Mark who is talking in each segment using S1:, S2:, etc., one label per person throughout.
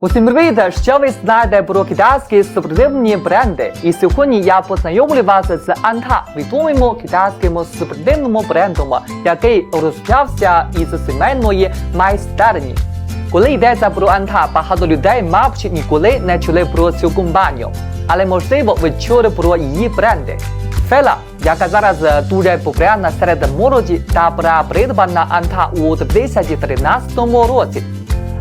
S1: Усім привіт! Що ви знаєте про китайські спортивні бренди? І сьогодні я познайомлю вас з Анта, відомим китайським спортивним брендом, який розпочався із сімейної майстерні. Коли йдеться про Анта, багато людей, мабуть, ніколи не чули про цю компанію. Але можливо ви чули про її бренди. Фела, яка зараз дуже популярна серед молоді та придбана Анта у 2013 році.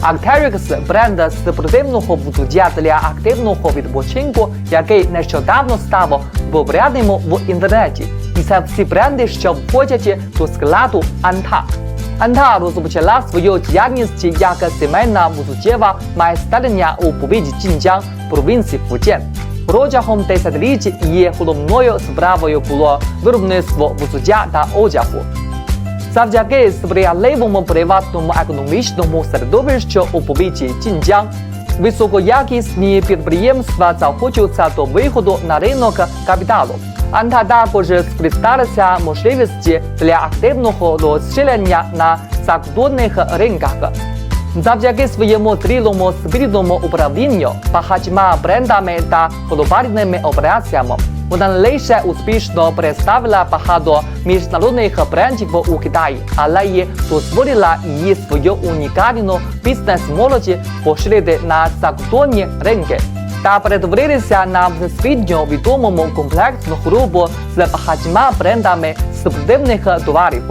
S1: Arc'teryx – бренд спортивного взуття для активного відпочинку, який нещодавно став популярним в інтернеті. І це всі бренди, що входять до складу Анта. Анта розпочала свою діяльність як сімейна взуттєва майстерня у повіді Джинджан, провінції Фуджен. Протягом десятиліть її головною справою було виробництво взуття та одягу. Завдяки приватному економічному середовищу у повіті Джинджан, високоякісні підприємства захочуться виходу на ринок капіталу. Також скористалася можливості для активного розширення на закордонних ринках. Завдяки своєму зрілому спільному управлінню багатьма брендами та глобальними операціями вона лише успішно представила багато міжнародних брендів у Китаї, але й дозволила її свою унікальну бізнес-молоді поширити на закордонні ринки та перетворилися на всесвітньо відомому комплексну групу з багатьма брендами спортивних товарів.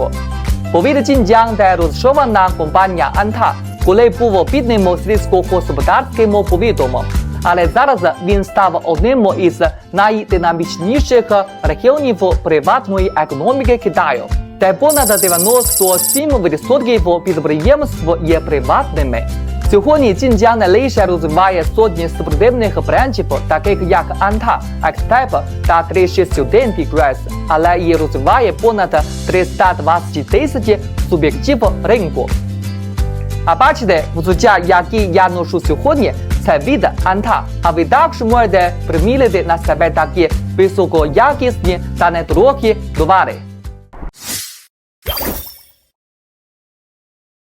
S1: Повід Джинджан, де розташована компанія Анта, коли був бідним сільськогосподарським повідом. Але зараз він став одним із найдинамічніших регіонів приватної економіки Китаю, де понад 97% підприємств є приватними. Сьогодні не лише розвиває сотні спортивних брендів, таких як Анта, Екстеп та 361 Progress, але й розвиває понад 320 тисяч суб'єктів ринку. А бачите, взуття, які я ношу сьогодні, це Anta. А ви також можете приміряти на себе такі високоякісні та недорогі товари.